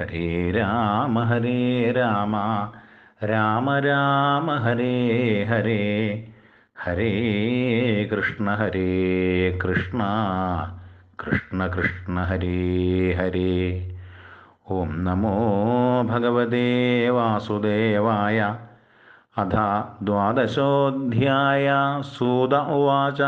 ഹരേ രാമ ഹരേ രാമ. രാമ രാമ ഹരേ ഹരേ. ഹരേ കൃഷ്ണ ഹരേ കൃഷ്ണ. കൃഷ്ണ കൃഷ്ണ ഹരേ ഹരേ. ഓം നമോ ഭഗവതേ വാസുദേവായ. അഥ ദ്വാദശോധ്യായ സൂത ഉവാച.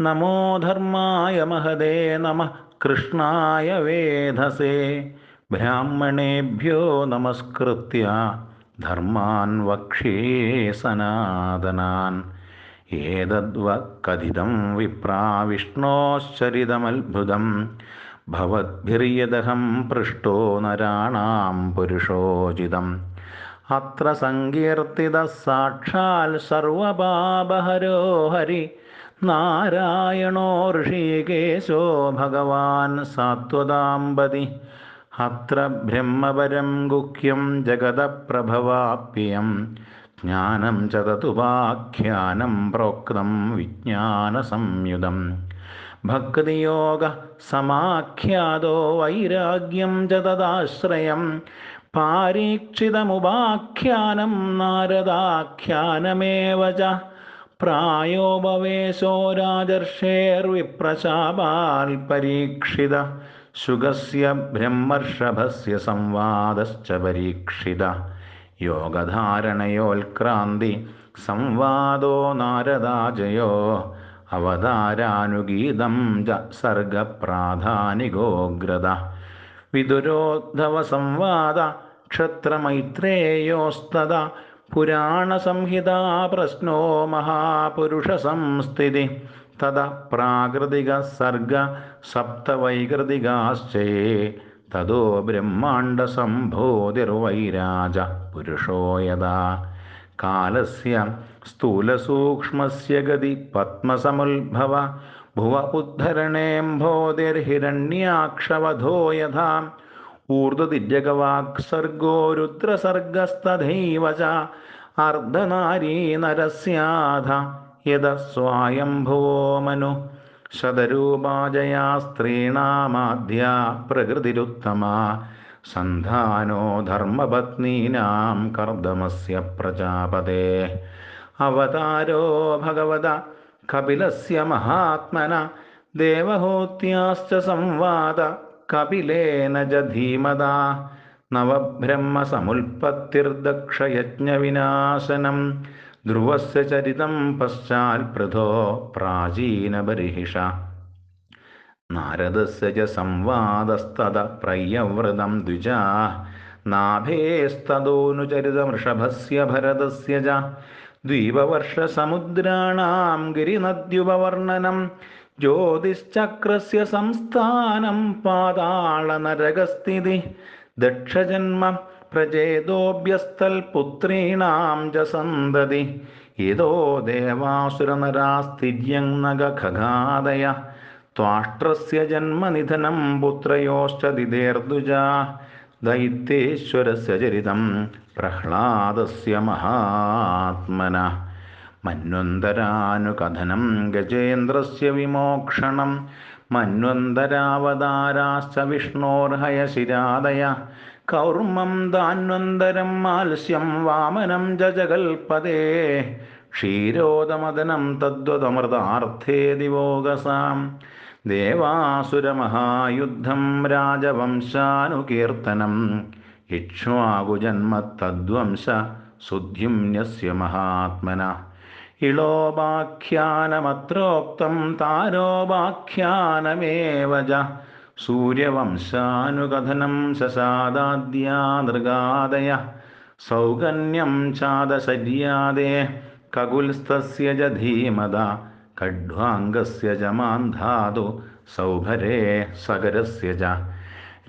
നമോ ധർമായ മഹദേ നമ കൃഷ്ണായ വേധസേ. ബ്രാഹ്മണേഭ്യോ നമസ്കൃത്യ ധർമാൻ വക്ഷേ സനാതനാൻ. ഏതദ്വ കഥിതം വിപ്രാ വിഷ്ണോശ്ചരിതമത്ഭുതം. ഭവദ്ഭിര്യദഹം പൃഷ്ടോ നരാണാം പുരുഷോചിതം. അത്ര സങ്കീർത്തിത സാക്ഷാൽ സർവപാപഹരോ ഹരി നാരായണോ ഋഷികേശോ ഭഗവാൻ സാത്വതാമ്പതി അത്ര ബ്രഹ്മപരം ഗുഹ്യം ജഗതപ്രഭവാപ്യം. ജ്ഞാനം ച തതുപാഖ്യാനം പ്രോക്തം വിജ്ഞാനസംയുതം. ഭക്തിയോഗ സമാഖ്യാതോ വൈരാഗ്യം ചതദാശ്രയം തദാശ്രയം പാരീക്ഷിതമുപാഖ്യാനം നാരദാഖ്യാനമേവ ച. പ്രായോപവേശോ രാജർഷേർവിപ്രശാപാൽ പരീക്ഷിത. ശുഗസ്യ ബ്രഹ്മർഷഭസ്യ സംവാദശ്ച പരീക്ഷിത. യോഗധാരണയോൽക്രാന്തി സംവാദോ നാരദാജയോ. അവതാരാനുഗീതം ച സർഗപ്രാധാനികോഗ്രത. വിദുരോദ്ധവ സംവാദ ക്ഷത്രമൈത്രേയോസ്തത പുരാണസംഹിതാ പ്രശ്നോ മഹാപുരുഷ സംസ്ഥിതി തത പ്രാകൃതിക സർഗ സപ്തവൈകൃതികാശ്ചേ. തതോ ബ്രഹ്മാണ്ഡസംഭോതിർവൈരാജ പുരുഷോ യഥാ. കാലസ്യ സ്ഥൂലസൂക്ഷ്മസ്യ ഗതി പത്മസമുദ്ഭവ ഭുവ ഉദ്ധരണേംഭോതിർഹിരണ്യാക്ഷവധോ യഥാ. ഊർധ്വദിര്യഗവാക്സർഗോ രുദ്രസർഗസ്തഥൈവ ച അർദ്ധനാരീ നരസ്യാധ യത സ്വായംഭുവോ മനു ശതരൂപാജയാ സ്ത്രീണാമാദ്യ പ്രകൃതിരുത്തമ. സന്ധാനോ ധർമ്മപത്നീനാം കർദമസ്യ പ്രജാപതേ. അവതാരോ ഭഗവത കപിലസ്യ മഹാത്മന. ദേവഹൂത്യാശ്ച സംവാദ കപിലേന ച ധീമതാ. നവബ്രഹ്മസമുൽപ്പത്തിർദക്ഷയജ്ഞവിനാശനം ധ്രുവസ്യ ചരിതം പശ്ചാൽ പശ്ചാൽപൃഥോ പ്രാചീനബർഹിഷ നാരദസ്യ ച സംവാദസ്തത പ്രയവ്രതം ദ്വിജാ. നാഭേസ്തദോനുചരിതമൃഷഭസ്യ ഭരതസ്യ ച. ദ്വീപവർഷസമുദ്രാണാം ഗിരിനദ്യുപവർണനം. ജ്യോതിശ്ചക്രസ്യ സംസ്ഥാനം പാതാളനരകസ്ഥിതി. ദക്ഷജന്മ പ്രചേതോഭ്യസ്തൽപുത്രീണാം ച സന്തതി ഇതോ ദേവാസുരനരാസ്ഥിര്യং നഖഘാദയ ത്വാഷ്ട്രസ്യ ജന്മനിധനം പുത്രയോശ്ച ദിദേർദുജ ദൈത്യേശ്വരസ്യ ചരിതം പ്രഹ്ലാദസ്യ മഹാത്മന. മന്വന്തരാനുകഥനം ഗജേന്ദ്രസ്യ വിമോക്ഷണം. മന്വന്തരാവതാരാശ്ച വിഷ്ണോർഹയശിരാദയ. കൗർമ്മം ദാന്വന്തരം മാത്സ്യം വാമനം ജഗൽപദേ ക്ഷീരോദമദനം തദ്വതമൃതാർത്ഥേ ദിവോകസാം. ദേവാസുരമഹായുദ്ധം രാജവംശാനുകീർത്തനം. ഇക്ഷ്വാകുജന്മത്തദ്വംശ സുദ്യുമ്നസ്യ മഹാത്മന. ഇളോപാഖ്യാനമത്രോക്തം താരോപാഖ്യാനമേവ സൂര്യവംശാനുകഥനം ശശാദാദ്യാനൃഗാദയ സൗകന്യം ചാദശര്യാദേ കകുൽസ്തസ്യ ച ധീമത കഡ്വാംഗസ്യ ച മാന്ധാതു സൗഭരേ സകരസ്യ ച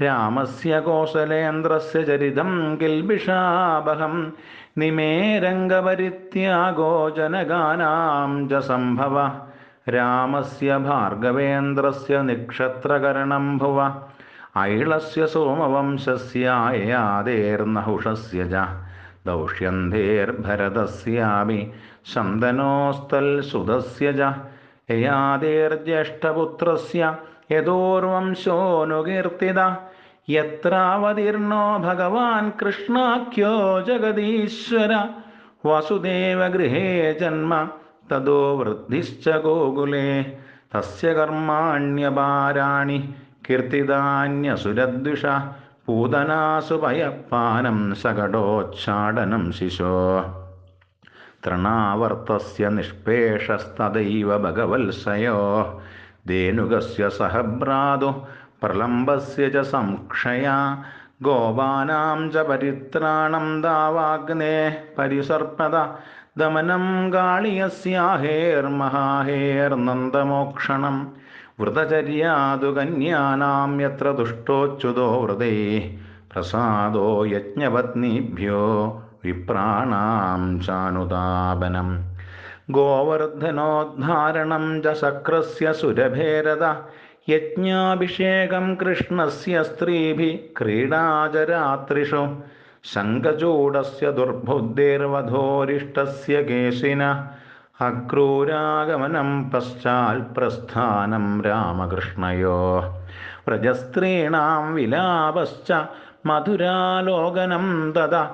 രാമസ്യ കോശലേന്ദ്രസ്യ ചരിതം കിൽബിഷാപഹം നിമേരംഗപരിത്യാഗോ ജനഗാനാം ച സംഭവ. രാമസ്യ ഭാർഗവേന്ദ്രസ്യ നിക്ഷത്രകരണം ഭുവ ഐളസ്യ സോമവംശസ്യായാദേർനഹുഷസ്യ ച ദൗഷ്യന്ധേർഭരതസ്യാമി ശന്തനോസ്തൽസുതസ്യ ജ യയാദേർജ്യേഷ്ഠപുത്രസ്യ യതോർവംശോനുകീർത്തിത യത്രാവതീർണോ ഭഗവാൻ കൃഷ്ണാഖ്യോ ജഗദീശ്വര വസുദേവഗൃഹേ ജന്മ തദോ വൃദ്ധിശ്ച ഗോകുലേ. തസ്യ കർമാണ്യപാരാണി കീർത്തിദാന്യസുരദ്വിഷ പൂതനാസു പയപ്പാനം സകടോച്ഛാടനം ശിശോ. തൃണാവർത്തസ്യ നിഷ്പേഷസ്തദൈവ ഭഗവത്സയോ. ധേനുകസ്യ സഹഭ്രാതു പ്രളംബസ്യ ച സംക്ഷയ. ഗോപാനാം ച പരിത്രാണം ദാവാഗ്നേ. പരിസർപ്പത ദമനം ഗാളിയസ്യാഹേർമഹാഹേർനന്ദമോക്ഷണം വ്രതചര്യാതു കന്യാനാം യത്ര ദുഷ്ടോച്യുതോ വ്രതേ പ്രസാദോ യജ്ഞപത്നീഭ്യോ വിപ്രാണാം ചാനുതാപനം ഗോവർദ്ധനോദ്ധാരണം ച ശക്രസ്യ സുരഭേരത. യജ്ഞാഭിഷേകം കൃഷ്ണസ്യ സ്ത്രീഭി ക്രീഡാചരാത്രിഷു ശങ്കചൂടസ്യ ദുർബുദ്ധിർവധോരിഷ്ടസ്യ കേശിന അക്രൂരാഗമനം പശ്ചാൽ പ്രസ്ഥാനം രാമകൃഷ്ണയോ. വ്രജസ്ത്രീണാം വിലാപശ്ച മധുരാലോകനം തത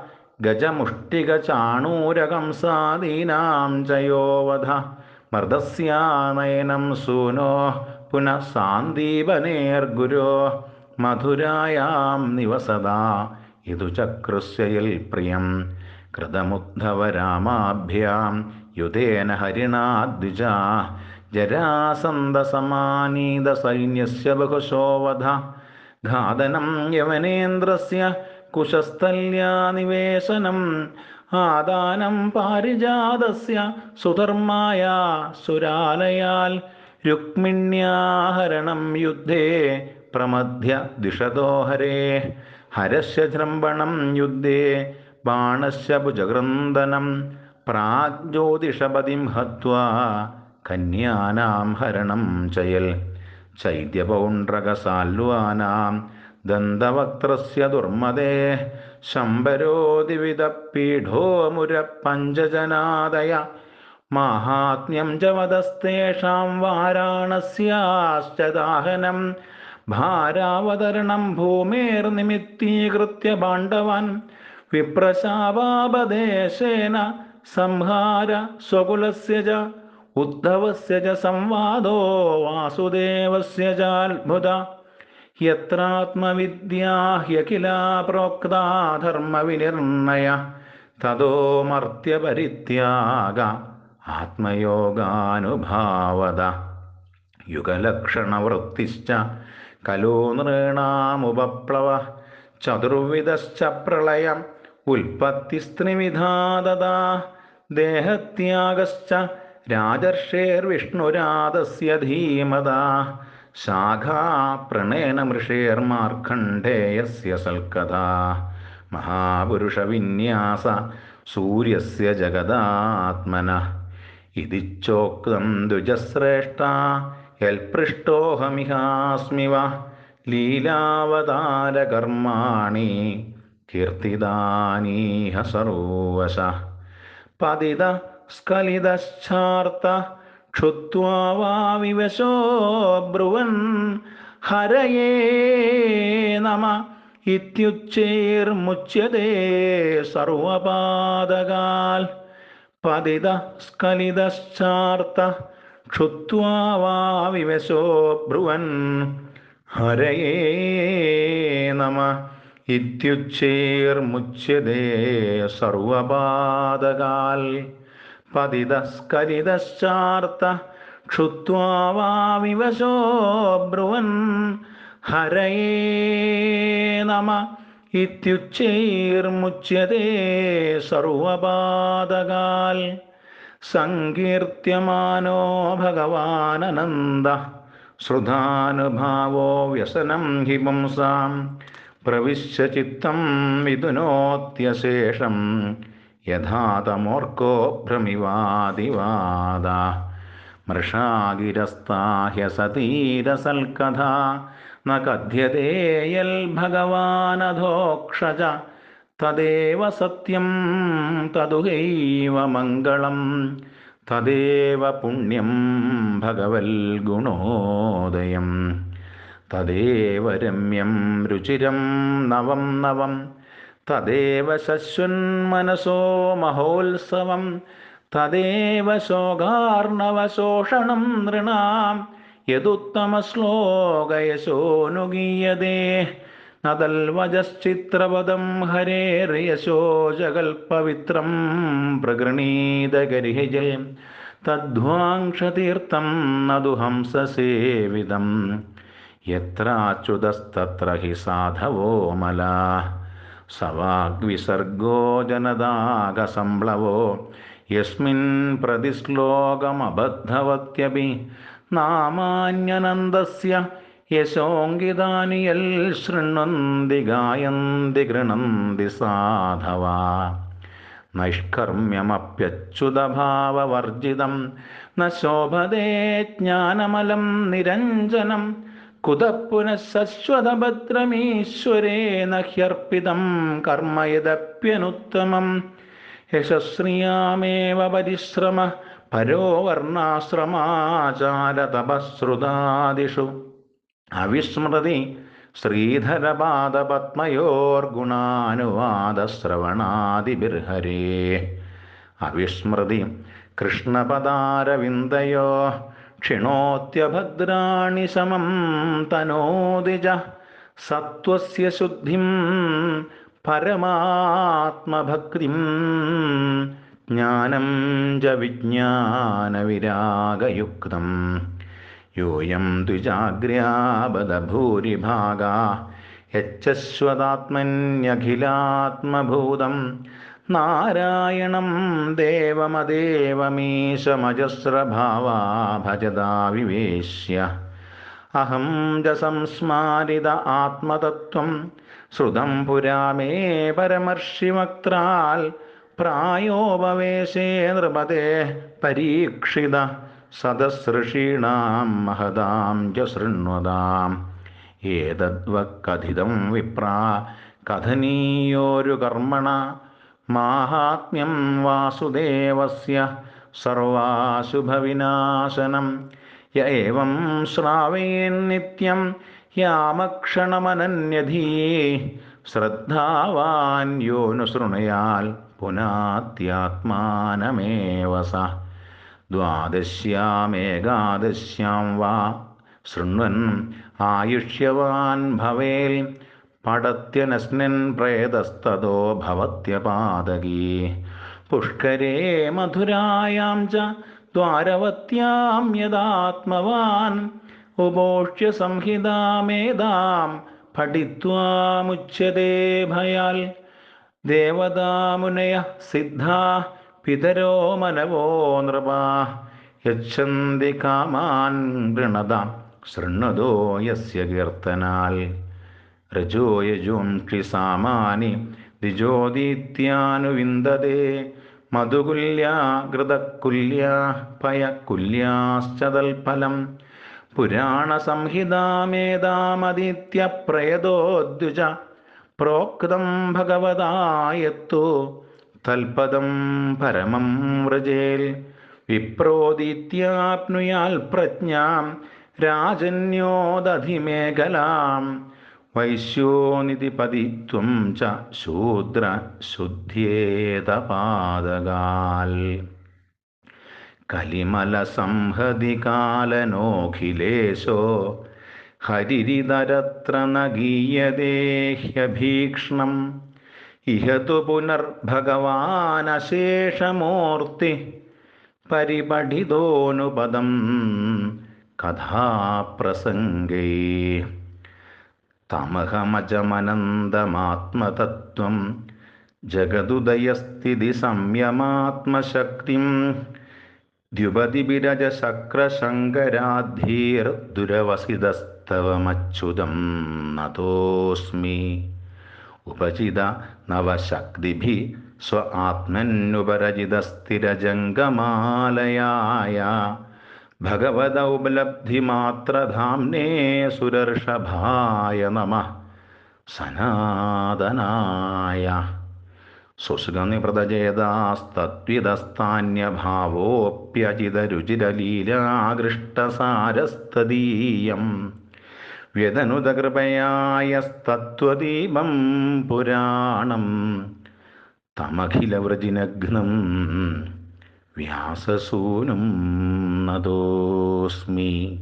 ഗജമുഷ്ടികചാണൂരകംസാദീനാം ചയോവധ മൃതസ്യാനയനം സൂനോ പുനഃ സാന്ദീപനേർഗുരോ മധുരായാം നിവസദാ ഇതു ചക്രുസ്യയിൽ പ്രിയം. കൃതമുദ്ധവ രാമാഭ്യാം യുധേന ഹരിണാദ്വിജ. ജരാസന്ധസമാനീത സൈന്യസ്യ ബഹുശോവധ. ഘാതനം യവനേന്ദ്രസ്യ കുശസ്ഥല്യാനിവേശനം ആദാനം പാരിജാതസ്യ സുധർമായ സുരാലയാൽ രുക്മിണ്യാഹരണം യുദ്ധേ പ്രമധ്യ ദിഷതോഹരേ ഹരസ്യ ജൃംഭണം യുദ്ധേ ബാണസ്യ ഭുജഗൃന്ദനം പ്രാഗ്ജ്യോതിഷപതിം ഹത്വ കന്യാനാം ഹരണം ചയൽ. ചൈദ്യപൗണ്ഡ്രകസാൽവാനാം ദന്തവക്ത്രസ്യ ദുർമദേ ശംബരോദിവിധപീഠോ മുരപ്പഞ്ചജനാദയ മാഹാത്മ്യം ച വദസ്തേഷാം വാരാണസ്യാശ്ച ദാഹനം ഭാരാവതരണം ഭൂമേർ നിമിത്തീകൃത്യ പാണ്ഡവാൻ വിപ്രശാപാപദേശേന സംഹാര സ്വകുലസ്യ ച ഉദ്ധവസ്യ ച സംവാദോ വാസുദേവസ്യ ചാത്ഭുത യത്രാത്മവിദ്യാ ഹ്യഖിലാ പ്രോക്താ ധർമ്മവിനിർണയ തതോ മർത്യപരിത്യാഗ ആത്മയോഗാനുഭാവത. യുഗലക്ഷണവൃത്തിശ്ച കലോ നൃണാമുപപ്ലവ ചതുർവിധശ്ച പ്രളയം ഉൽപ്പത്തിസ്ത്രിവിധാതതാ ദേഹത്യാഗശ്ച രാജർഷേർവിഷ്ണുരാതസ്യ ധീമത ശാഖാ പ്രണേന മൃഷേർമാർക്കണ്ഡേയസ്യ സൽക്കഥാ മഹാപുരുഷവിന്യാസ സൂര്യസ്യ ജഗദാത്മന. ഇതിച്ചോക്തം ദ്വിജശ്രേഷ്ഠ യൽപൃഷ്ടോഹമിഹാസ്മിവ ലീലാവതാരകർമാണി കീർത്തിദാനീഹ സർവശ. പതിത സ്ഖലിതശ്ചാർത്ത ക്ഷുത്വാ വാവിവശോ ബ്രുവൻ ഹരയേ നമ. ഇത്യുച്ചൈർമുച്യതേ സർവപാദകാൽ. പതിത സ്ഖലിതശ്ചാർത്ത ക്ഷുത്വാ വാവിവശോ ബ്രുവൻ ഹരയേ നമ. ഇത്യുച്ചൈർമുച്യതേ സർവപാദകാൽ പതിതസ്കരിതശ്ചാർത്ത ക്ഷുത്വാ വാവിവശോ ബ്രുവൻ ഹരയേ നമ. ഇത്യുച്ചൈർമുച്യതേ സർവപാദകാൽ സങ്കീർത്യമാനോ ഭഗവാനന്ദ ശ്രുതാനുഭാവോ വ്യസനം ഹി പുംസാം. പ്രവിശ്യ ചിത്തം വിദുനോത്യശേഷം യഥാതമോർക്കോ ഭ്രമിവാദിവാദ. മൃഷാഗിരസ്താഹ്യസതീരസൽക്കഥ ന കഥ്യതേയൽ ഭഗവാനധോക്ഷജ. തദേവ സത്യം തതുഹൈവ മംഗളം. തദേവ പുണ്യം ഭഗവൽ ഗുണോദയം. തദേവ രമ്യം രുചിരം നവം നവം. തദേവ ശശ്വന്മനസോ മഹോത്സവം. തദേവ ശോകാർണവശോഷണം നൃണാം. യദുത്തമശ്ലോകയശോനുഗീയതേ നതൽവജശ്ചിത്രപദം ഹരേർയശോ ജഗൽപവിത്രം പ്രഗൃണീതകരിഹജേ തദ്വാങ്ക്ഷതീർത്ഥം നതു ഹംസസേവിതം യത്രാച്യുതസ്തത്ര ഹി സാധവോ മല. സവാഗ്വിസർഗോ ജനതാകസംപ്ലവോ യസ്മിൻ പ്രതിശ്ലോകമബദ്ധവത്യപി. നാമാന്യനന്ദസ്യ യശോങ്കിതാനി യൽ ശൃണ്വന്തി ഗായന്തി ഗൃണന്തി സാധവാ. നൈഷ്കർമ്മ്യമപ്യച്യുതഭാവവർജിതം ന ശോഭതേ ജ്ഞാനമലം നിരഞ്ജനം കുതഃപുനഃശശ്വതഭദ്രമീശ്വരേ നഹ്യർപ്പിതം കർമ്മയദപ്യനുത്തമം യശസ്രിയാമേവ പരിശ്രമ പരോ വർണാശ്രമാചാരതപശ്രുതാദിഷു. അവിസ്മൃതി ശ്രീധരപാദപത്മയോർഗുണാനുവാദശ്രവണാദിബിർഹരേ. അവിസ്മൃതി കൃഷ്ണപദാരവിന്ദയോ ക്ഷിണോത്യഭദ്രാണി സമം തനോദിജ സത്വസ്യ ശുദ്ധിം പരമാത്മഭക്തിം ജ്ഞാനം ച വിജ്ഞാനവിരാഗയുക്തം. യോയം യച്ഛശ്വതാത്മന്യഖിലാത്മഭൂതം നാരായണം ദേവമദേവമീശമജസ്രഭാവാ ഭജതാ വിവേശ്യ അഹം ച സംസ്മാരിത ആത്മതത്വം ശ്രുതം പുരാ മേ പരമർഷിവക്ത്രാൽ പ്രായോപവേശേ നൃപതേ പരീക്ഷിത സദസൃഷീണാം മഹതാം ജൃണ്വതാം ശൃണ്വതാം. ഏതദ്വക്കഥിതം വിപ്രാ കഥനീയോരു കർമ്മണ മാഹാത്മ്യം വാസുദേവസ്യ സർവാശുഭവിനാശനം. യം ഏവം ശ്രാവയേന്നിത്യം യാമക്ഷണമനന്യധീ ശ്രദ്ധാവാൻ യോനുശൃണയാൽ പുനാത്യാത്മാനമേവ സ ദ്വാദശ്യാമേകാദശ്യാം വാ. ശൃണ്വൻ ആയുഷ്യവാൻ ഭവേൽ പടത്യനസ്നൻ പ്രേതസ്തോ ഭവത്യപാതകീ പുഷ്കരേ മധുരായാം ച ദ്വാരവത്യാം യഥാത്മവാൻ ഉപോക്ഷ്യ സംഹിതാമേതാം പഠിത്വാമുച്യതേ ഭയാൽ. ദേവതാമുനയ സിദ്ധാ പിതരോ മനവോ നൃപാ യച്ഛന്തി കാമാൻ ഗൃണതാം ശൃണ്വതോ യസ്യ കീർത്തനാൽ. രജോയജുംഷി സാമാനി ദ്വിജോദീത്യാനുവിന്ദതേ മധുകുല്യ ഘൃതകുല്യ പയകുല്യാശ്ച തൽഫലം പുരാണസംഹിതാമേതാമദിത്യപ്രയതോദ്വിജ പ്രോക്തം ഭഗവതായത്തു. തൽപദം പരമം വ്രജേൽ. വിപ്രോദിത്യാപ്നുയാൽ പ്രജ്ഞാം രാജന്യോദധിമേഖലാം. വൈശ്യോനിധിപതിത്വം ച ശൂദ്ര ശുദ്ധ്യേതപാദകാൽ. കലിമല സംഹതി കാലനോഖിലേശോ ഹരിരിതരത്ര നഗീയദേഹ്യഭീക്ഷ്ണം ഇഹ തു പുനർഭഗവാനശേഷമൂർത്തി പരിപഠിതോനുപദം കഥാപ്രസംഗേ. തമഹമജമനന്തമാത്മതത്വം ജഗതുദയസ്ഥിതി സംയമാത്മശക്തിം ദ്യുപതിബിരജശക്രശങ്കരാധീർദുരവസിതസ്തവമച്യുതം നതോസ്മി. ഉപചിത നവശക്തിഭി സ്വ ആത്മന്നുപരജിതസ്ഥിരജംഗമാലയായ ഭഗവദൗപലബ്ധിമാത്രധാംനേ സുരർഷഭായ നമ. സനാതനായ. സുസ്ഗനിപൃതചേതാസ്തത്വിതസ്ഥാന്യഭാവോപ്യജിതരുചിരലീലാകൃഷ്ടസാരസ്തദീയം വ്യതനുതകൃപയായസ്തത്വദീപം പുരാണം തമഖിലവ്രജിനഘ്നം വ്യാസസൂനും നദോസ്മി.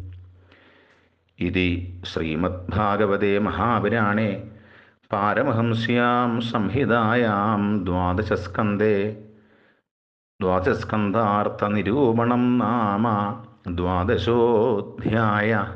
ഇതി ശ്രീമദ്ഭാഗവതേ മഹാപുരാണേ പാരമഹംസ്യാം സംഹിതായാം ദ്വാദശസ്കന്ധേ. ദ്വാദശസ്കന്ധാർത്ഥനിരൂപണം നാമ ദ്വാദശോധ്യായ.